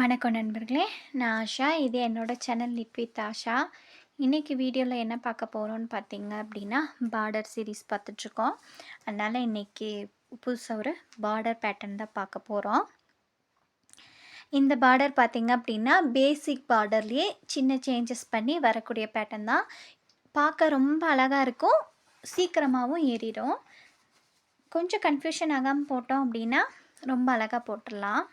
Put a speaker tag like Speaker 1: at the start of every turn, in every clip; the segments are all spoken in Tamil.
Speaker 1: வணக்கம் நண்பர்களே நான் ஆஷா. இது என்னோட சேனல் லிட் வித் ஆஷா. இன்றைக்கி வீடியோவில் என்ன பார்க்க போகிறோன்னு பார்த்தீங்க அப்படின்னா பார்டர் சீரீஸ் பார்த்துட்ருக்கோம். அதனால் இன்றைக்கி புதுசாக ஒரு பார்டர் பேட்டர்ன் தான் பார்க்க போகிறோம் இந்த பார்டர் பார்த்திங்க அப்படின்னா பேசிக் பார்டர்லேயே சின்ன சேஞ்சஸ் பண்ணி வரக்கூடிய பேட்டர்ன் தான். பார்க்க ரொம்ப அழகாக இருக்கும். சீக்கிரமாகவும் ஏறிடும். கொஞ்சம் கன்ஃபியூஷன் ஆகாமல் போட்டோம் அப்படின்னா ரொம்ப அழகாக போட்டுடலாம்.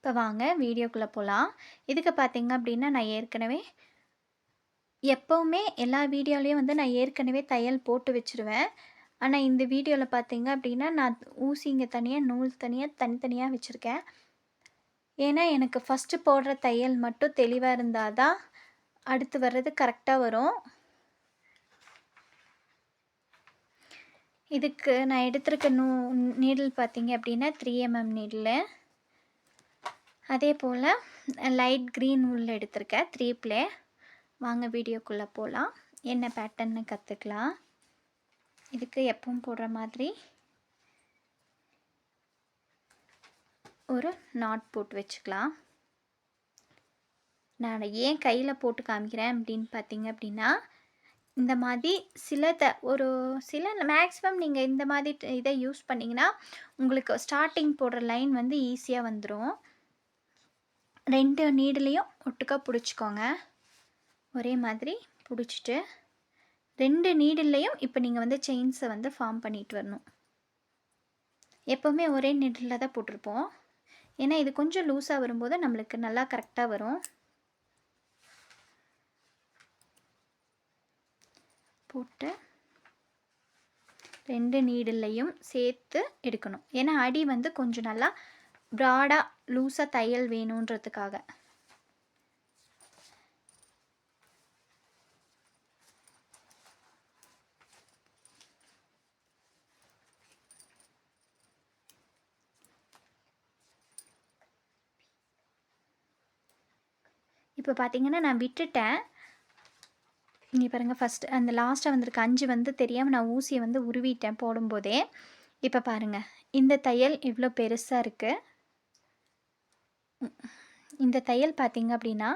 Speaker 1: இப்போ வாங்க வீடியோக்குள்ளே போகலாம் இதுக்கு பார்த்தீங்க அப்படின்னா நான் ஏற்கனவே எப்போவுமே எல்லா வீடியோலேயும் வந்து நான் ஏற்கனவே தையல் போட்டு வச்சுருவேன். ஆனால் இந்த வீடியோவில் பார்த்தீங்க அப்படின்னா நான் ஊசிங்க தனியாக நூல் தனியாக தனித்தனியாக வச்சுருக்கேன். ஏன்னா எனக்கு ஃபஸ்ட்டு போடுற தையல் மட்டும் தெளிவாக இருந்தால் தான் அடுத்து வர்றது கரெக்டாக வரும். இதுக்கு நான் எடுத்திருக்க நூ நீடில் பார்த்தீங்க அப்படின்னா த்ரீ எம்எம் நீடில். அதே போல் லைட் க்ரீன் உள்ள எடுத்திருக்கேன் த்ரீ ப்ளே வாங்க வீடியோக்குள்ளே போகலாம் என்ன பேட்டர்ன்னு கற்றுக்கலாம் இதுக்கு எப்பவும் போடுற மாதிரி ஒரு நாட் போட்டு வச்சுக்கலாம். நான் ஏன் கையில் போட்டு காமிக்கிறேன் அப்படின்னு பார்த்தீங்க அப்படின்னா இந்த மாதிரி சில த ஒரு சில மேக்ஸிமம் நீங்கள் இந்த மாதிரி இதை யூஸ் பண்ணிங்கன்னா உங்களுக்கு ஸ்டார்டிங் போடுற லைன் வந்து ஈஸியாக வந்துடும் ரெண்டு நீடுலேயும் ஒட்டுக்கா பிடிச்சிக்கோங்க. ஒரே மாதிரி பிடிச்சிட்டு ரெண்டு நீடில்லையும் இப்போ நீங்கள் வந்து செயின்ஸை வந்து ஃபார்ம் பண்ணிட்டு வரணும். எப்போவுமே ஒரே நீடில் தான் போட்டிருப்போம். ஏன்னா இது கொஞ்சம் லூஸாக வரும்போது நம்மளுக்கு நல்லா கரெக்டாக வரும். போட்டு ரெண்டு நீடில்லையும் சேர்த்து எடுக்கணும். ஏன்னா அடி வந்து கொஞ்சம் நல்லா ப்ராடாக லூஸாக தையல் வேணுன்றதுக்காக. இப்போ பார்த்தீங்கன்னா நான் விட்டுட்டேன். இங்கே பாருங்கள் ஃபஸ்ட்டு அந்த லாஸ்ட்டாக வந்திருக்க அஞ்சு வந்து தெரியாமல் நான் ஊசியை வந்து உருவிட்டேன் போடும்போதே. இப்போ பாருங்கள் இந்த தையல் இவ்வளோ பெருசாக இருக்குது இந்த தையல் பார்த்திங்க அப்படின்னா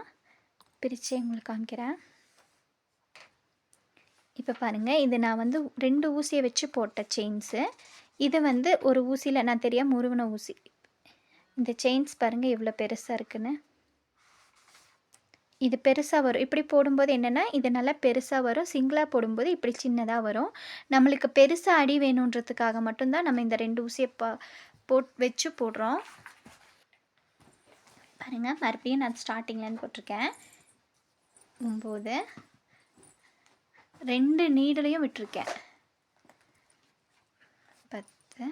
Speaker 1: பிரித்து உங்களுக்கு காமிக்கிறேன். இப்போ பாருங்கள் இது நான் வந்து ரெண்டு ஊசியை வச்சு போட்ட செயின்ஸு இது வந்து ஒரு ஊசியில் நான் தெரியாமல் முருவன ஊசி. இந்த செயின்ஸ் பாருங்கள் இவ்வளோ பெருசாக இருக்குன்னு. இது பெருசாக வரும். இப்படி போடும்போது என்னென்னா இது நல்லா பெருசாக வரும். சிங்கிளாக போடும்போது இப்படி சின்னதாக வரும். நம்மளுக்கு பெருசாக அடி வேணுன்றதுக்காக மட்டும்தான் நம்ம இந்த ரெண்டு ஊசியை பா போட் வச்சு போடுறோம். பாருங்கள் மறுபடியும் நான் ஸ்டார்டிங்லேருந்து போட்டிருக்கேன். ஒம்பது ரெண்டு நீடலையும் விட்டுருக்கேன். பத்து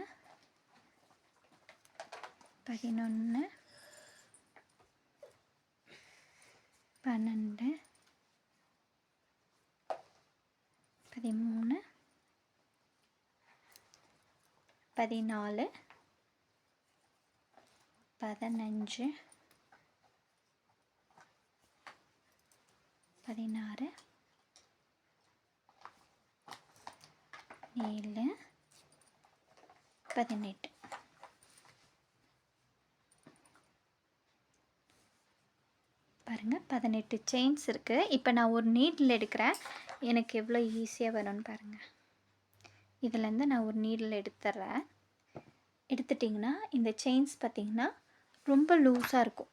Speaker 1: பதினொன்று பன்னெண்டு பதிமூணு பதினாலு பதினஞ்சு பதினாறு. ஏழு. பதினெட்டு. பாருங்கள் பதினெட்டு செயின்ஸ் இருக்குது இப்போ நான் ஒரு நீடில் எடுக்கிறேன். எனக்கு எவ்வளோ ஈஸியாக வரும்னு பாருங்கள் இதுலேருந்து நான் ஒரு நீடில் எடுத்துட்றேன் எடுத்துட்டிங்கன்னா இந்த செயின்ஸ் பார்த்திங்கன்னா ரொம்ப லூஸாக இருக்கும்.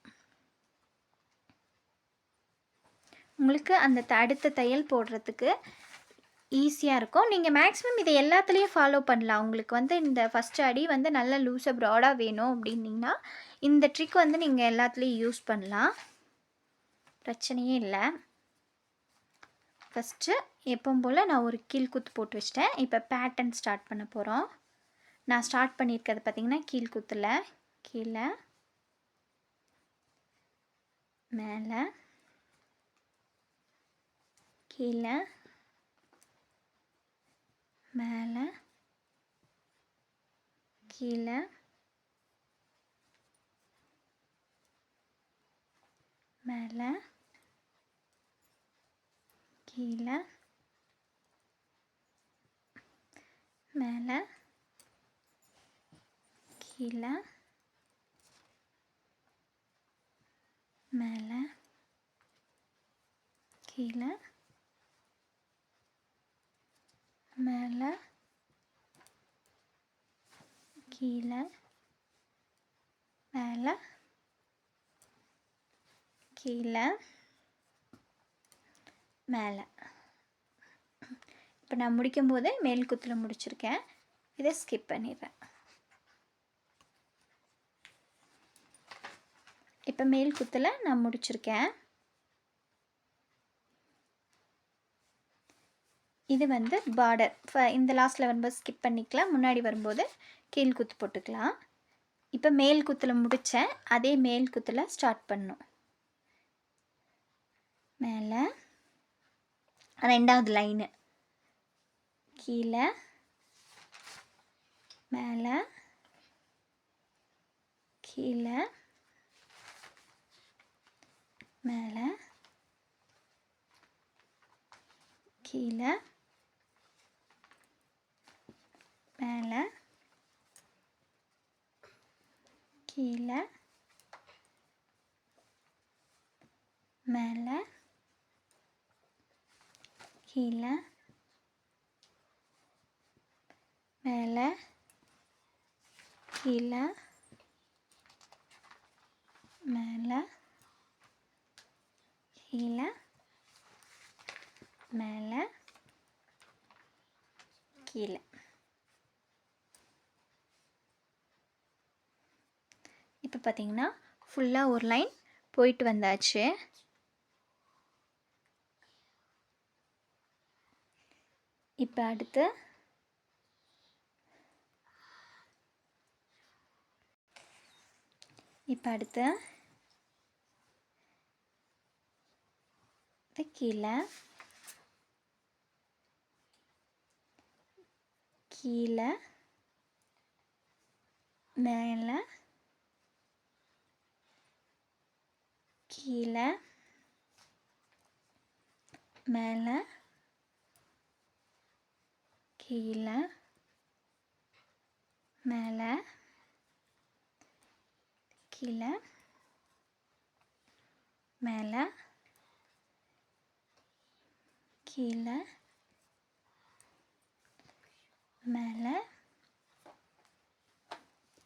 Speaker 1: உங்களுக்கு அந்த அடுத்த தையல் போடுறதுக்கு ஈஸியாக இருக்கும். நீங்கள் மேக்ஸிமம் இதை எல்லாத்துலேயும் ஃபாலோ பண்ணலாம். உங்களுக்கு வந்து இந்த ஃபஸ்ட் அடி வந்து நல்ல லூஸாக ப்ராடாக வேணும் அப்படின்னிங்கன்னா இந்த ட்ரிக் வந்து நீங்கள் எல்லாத்துலேயும் யூஸ் பண்ணலாம். பிரச்சனையே இல்லை. ஃபஸ்ட்டு எப்பவும் போல் நான் ஒரு கீழ்குத்து போட்டு வச்சிட்டேன். இப்போ பேட்டர்ன் ஸ்டார்ட் பண்ண போகிறோம் நான் ஸ்டார்ட் பண்ணியிருக்கிறது பார்த்திங்கன்னா கீழ்குத்தில் கீழே மேலே. kila mala. Kila mala. Kila mala. Kila mala. Kila மேலே கீழே. மேலே. கீழே. மேலே. இப்போ நான் முடிக்கும்போது மேல் குத்தில் முடிச்சிருக்கேன். இதை ஸ்கிப் பண்ணிடுறேன். இப்போ மேல் குத்தில் நான் முடிச்சிருக்கேன். இது வந்து பார்டர் இந்த லாஸ்ட்டில் வரும்போது ஸ்கிப் பண்ணிக்கலாம். முன்னாடி வரும்போது கீழ் குத்து போட்டுக்கலாம். இப்போ மேல் குத்தில் முடித்தேன் அதே மேல் குத்தில் ஸ்டார்ட் பண்ணும். மேலே. ரெண்டாவது லைனு கீழே. மேலே. கீழே. மேலே. கீழே. மேலே கீழே மேலே கீழே மேலே கீழே மேலே கீழே மேலே கீழே. இப்போ பார்த்தீங்கன்னா ஃபுல்லாக ஒரு லைன் போயிட்டு வந்தாச்சு. இப்போ அடுத்து இப்போ அடுத்து கீழே கீழே மேலே gila mala gila mala gila mala gila mala gila mala,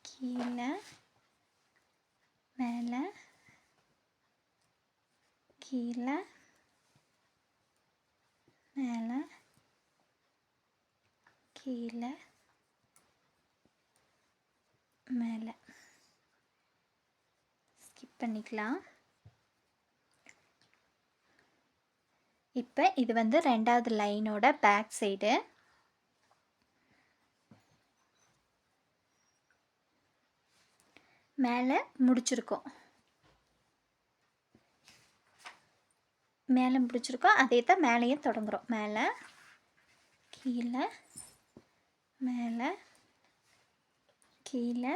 Speaker 1: gila, mala. கீழே மேலே கீழே மேலே. ஸ்கிப் பண்ணிக்கலாம். இப்போ இது வந்து ரெண்டாவது லைனோட பேக் சைடு மேலே முடிச்சிருக்கோம். மேலே முடிச்சிருக்கோம் அதே தான் மேலேயும் தொடங்குறோம். மேலே கீழே மேலே கீழே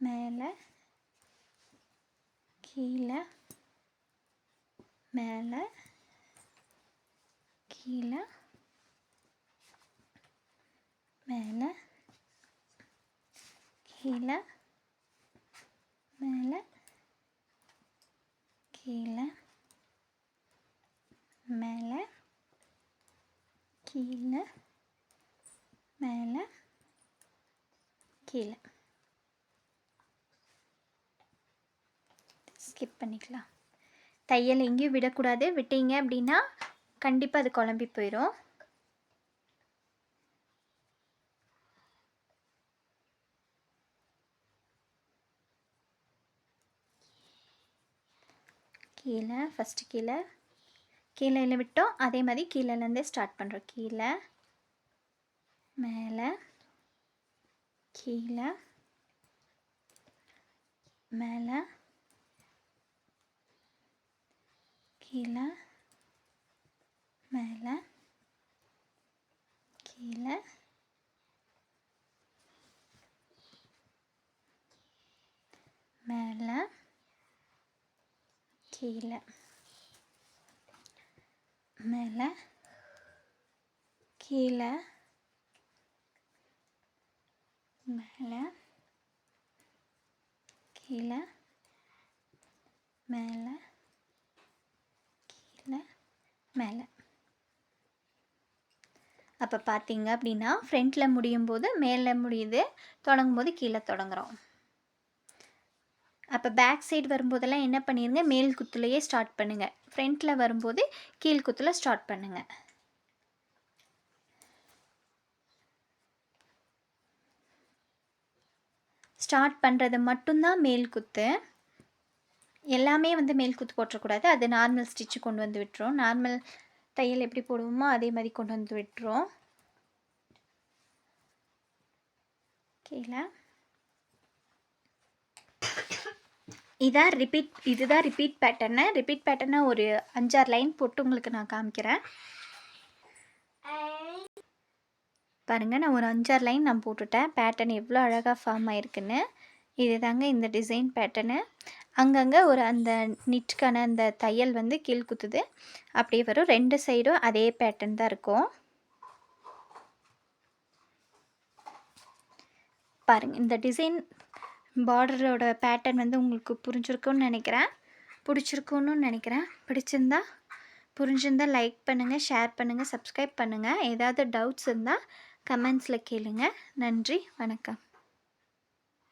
Speaker 1: மேலே கீழே மேலே கீழே மேலே கீழே மேலே கீழே மேலே கீழே மேலே கீழே. ஸ்கிப் பண்ணிக்கலாம். தையல் எங்கேயும் விடக்கூடாது. விட்டீங்க அப்படின்னா கண்டிப்பாக அது குழம்பி போயிடும் கீழே ஃபஸ்ட்டு கீழே. கீழே விட்டோம். அதே மாதிரி கீழேலேருந்தே ஸ்டார்ட் பண்ணுறோம் கீழே மேலே கீழே மேலே கீழே மேலே கீழே மேலே கீழே. மேலே கீழே மேலே கீழே மேலே கீழே மேலே. அப்போ பார்த்தீங்க அப்படின்னா ஃப்ரண்ட்டில் முடியும் போது மேலே முடியுது தொடங்கும் போது கீழே தொடங்குகிறோம் அப்போ பேக் சைடு வரும்போதெல்லாம் என்ன பண்ணிடுங்க மேல் குத்துலையே ஸ்டார்ட் பண்ணுங்கள் ஃப்ரண்ட்டில் வரும்போது கீழ் குத்தில் ஸ்டார்ட் பண்ணுங்கள் ஸ்டார்ட் பண்ணுறது மட்டும்தான் மேல் குத்து. எல்லாமே வந்து மேல் குத்து போட்டுறக்கூடாது அது நார்மல் ஸ்டிச்சு கொண்டு வந்து விட்டுரும். நார்மல் தையல் எப்படி போடுவோமோ அதே மாதிரி கொண்டு வந்து விட்டுரும். கீழே. இதான் ரிப்பீட் இதுதான் ரிப்பீட் பேட்டர்னு ரிப்பீட் பேட்டர்னை ஒரு அஞ்சாறு லைன் போட்டு உங்களுக்கு நான் காமிக்கிறேன். பாருங்கள் நான் ஒரு அஞ்சாறு லைன் நான் போட்டுட்டேன். பேட்டர்ன் எவ்வளோ அழகாக ஃபார்ம் ஆயிருக்குன்னு. இது தாங்க இந்த டிசைன் பேட்டர்னு அங்கங்கே ஒரு அந்த நிட்கான அந்த தையல் வந்து கீழ் குத்துது. அப்படியே வரும். ரெண்டு சைடும் அதே பேட்டர்ன் தான் இருக்கும். பாருங்கள் இந்த டிசைன் பார்டரோட பேட்டர்ன் வந்து உங்களுக்கு புரிஞ்சிருக்கும்னு நினைக்கிறேன். பிடிச்சிருக்குன்னு நினைக்கிறேன். பிடிச்சிருந்தா புரிஞ்சிருந்தா லைக் பண்ணுங்கள் ஷேர் பண்ணுங்கள் சப்ஸ்கிரைப் பண்ணுங்கள் ஏதாவது டவுட்ஸ் இருந்தால் கமெண்ட்ஸில் கேளுங்கள் நன்றி வணக்கம்.